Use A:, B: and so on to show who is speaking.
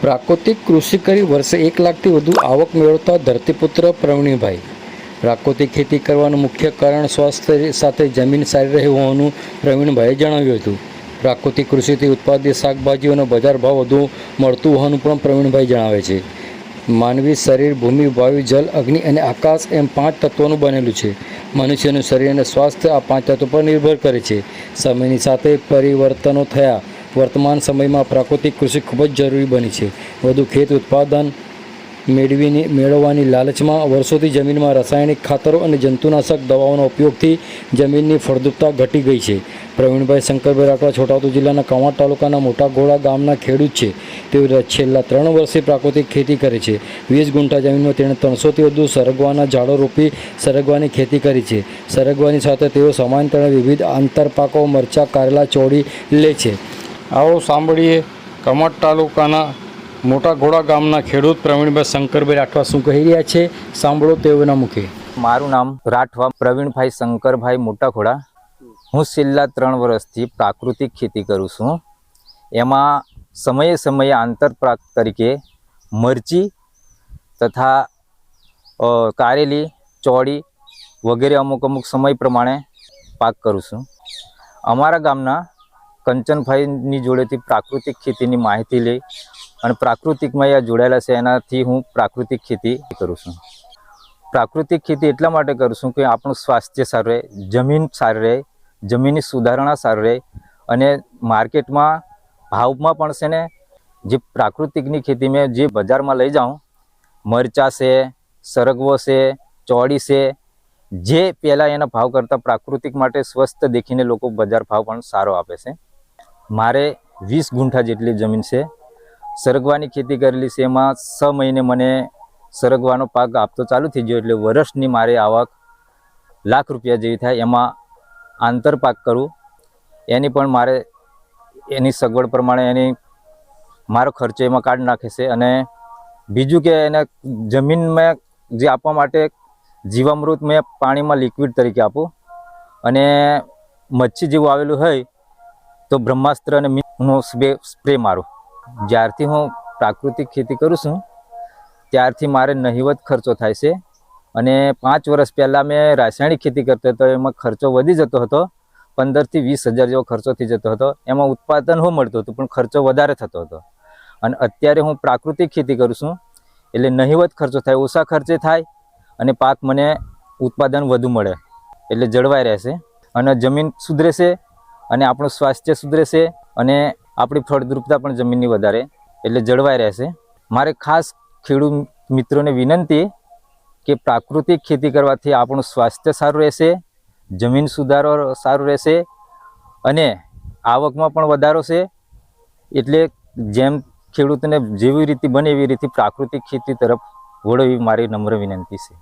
A: પ્રાકૃતિક કૃષિ કરી વર્ષે એક લાખથી વધુ આવક મેળવતા ધરતીપુત્ર પ્રવીણભાઈ. પ્રાકૃતિક ખેતી કરવાનું મુખ્ય કારણ સ્વાસ્થ્ય સાથે જમીન સારી રહી હોવાનું પ્રવીણભાઈએ જણાવ્યું હતું. પ્રાકૃતિક કૃષિથી ઉત્પાદિત શાકભાજીઓનો બજાર ભાવ વધુ મળતું હોવાનું પણ પ્રવીણભાઈ જણાવે છે. માનવી શરીર, ભૂમિ, વાયુ, જલ, અગ્નિ અને આકાશ એમ પાંચ તત્વોનું બનેલું છે. મનુષ્યનું શરીર અને સ્વાસ્થ્ય આ પાંચ તત્વો પર નિર્ભર કરે છે. સમયની સાથે પરિવર્તનો થયા. વર્તમાન સમયમાં પ્રાકૃતિક કૃષિ ખૂબ જ જરૂરી બની છે. વધુ ખેત ઉત્પાદન મેળવીને મેળવવાની લાલચમાં વર્ષોથી જમીનમાં રાસાયણિક ખાતરો અને જંતુનાશક દવાઓના ઉપયોગથી જમીનની ફળદ્રુપતા ઘટી ગઈ છે. પ્રવીણભાઈ શંકરભાઈ રાઠવા છોટાઉદેપુર જિલ્લાના કવાંટ તાલુકાના મોટા ઘોડા ગામના ખેડૂત છે. તેઓ છેલ્લા ત્રણ વર્ષથી પ્રાકૃતિક ખેતી કરે છે. વીસ ગુંઠા જમીનમાં તેણે ત્રણસોથી વધુ સરગવાના ઝાડો રોપી સરગવાની ખેતી કરી છે. સરગવાની સાથે તેઓ સમાંતર વિવિધ આંતરપાકો, મરચાં, કારેલા ચોળી લે છે. આવો સાંભળીએ કમટ તાલુકાના મોટા ઘોડા ગામના ખેડૂત પ્રવીણભાઈ શંકરભાઈ રાઠવા શું કહી રહ્યા છે? સાંભળો તેઓના મુખે.
B: મારું નામ રાઠવા પ્રવીણભાઈ શંકરભાઈ મોટા ઘોડા હું છેલ્લા ત્રણ વર્ષથી પ્રાકૃતિક ખેતી કરું છું. એમાં સમયે સમયે આંતરપ્રાક તરીકે મરચી તથા કારેલી, ચોળી વગેરે અમુક અમુક સમય પ્રમાણે પાક કરું છું. અમારા ગામના કંચનભાઈની જોડેથી પ્રાકૃતિક ખેતીની માહિતી લઈ અને પ્રાકૃતિકમાં અહીંયા જોડાયેલા છે એનાથી હું પ્રાકૃતિક ખેતી કરું છું. પ્રાકૃતિક ખેતી એટલા માટે કરું છું કે આપણું સ્વાસ્થ્ય સારું રહે, જમીન સારી રહે, જમીનની સુધારણા સારી રહે અને માર્કેટમાં ભાવમાં પણ છે ને, જે પ્રાકૃતિકની ખેતી મેં જે બજારમાં લઈ જાઉં, મરચાં છે, સરગવો છે, ચોળી છે, જે પહેલાં એના ભાવ કરતાં પ્રાકૃતિક માટે સ્વસ્થ દેખીને લોકો બજાર ભાવ પણ સારો આપે છે. મારે વીસ ગુંઠા જેટલી જમીન છે. સરગવાની ખેતી કરેલી છે એમાં છ મહિને મને સરગવાનો પાક આપતો ચાલુ થઈ ગયો એટલે વર્ષની મારે આવક લાખ રૂપિયા જેવી થાય એમાં આંતરપાક કરું. એની પણ મારે એની સગવડ પ્રમાણે એની મારો ખર્ચો એમાં કાઢી નાખે છે અને બીજું કે એને જમીનમાં જે આપવા માટે જીવામૃત મેં પાણીમાં લિક્વિડ તરીકે આપું. અને મચ્છી જેવું આવેલું હોય તો બ્રહ્માસ્ત્ર અને મીનો સ્પ્રે મારું. જ્યારથી હું પ્રાકૃતિક ખેતી કરું છું, ત્યારથી મારે નહિવત ખર્ચો થાય છે. અને પાંચ વર્ષ પહેલાં મેં રાસાયણિક ખેતી કરતો હતો, એમાં ખર્ચો વધી જતો હતો. પંદરથી વીસ હજાર જેવો ખર્ચો થઈ જતો હતો. એમાં ઉત્પાદન હો મળતું હતું, પણ ખર્ચો વધારે થતો હતો. અને અત્યારે હું પ્રાકૃતિક ખેતી કરું છું, એટલે નહિવત ખર્ચો થાય, ઓછા ખર્ચે થાય, અને પાક મને ઉત્પાદન વધુ મળે, એટલે જળવાઈ રહેશે. અને જમીન સુધરે છે અને આપણું સ્વાસ્થ્ય સુધરેશે અને આપણી ફળદ્રુપતા પણ જમીનની વધારે એટલે જળવાઈ રહેશે. મારે ખાસ ખેડૂત મિત્રોને વિનંતી કે પ્રાકૃતિક ખેતી કરવાથી આપણું સ્વાસ્થ્ય સારું રહેશે, જમીન સુધારો સારું રહેશે અને આવકમાં પણ વધારો છે. એટલે જેમ ખેડૂતને જેવી રીતે બને એવી રીતે પ્રાકૃતિક ખેતી તરફ વળવી મારી નમ્ર વિનંતી છે.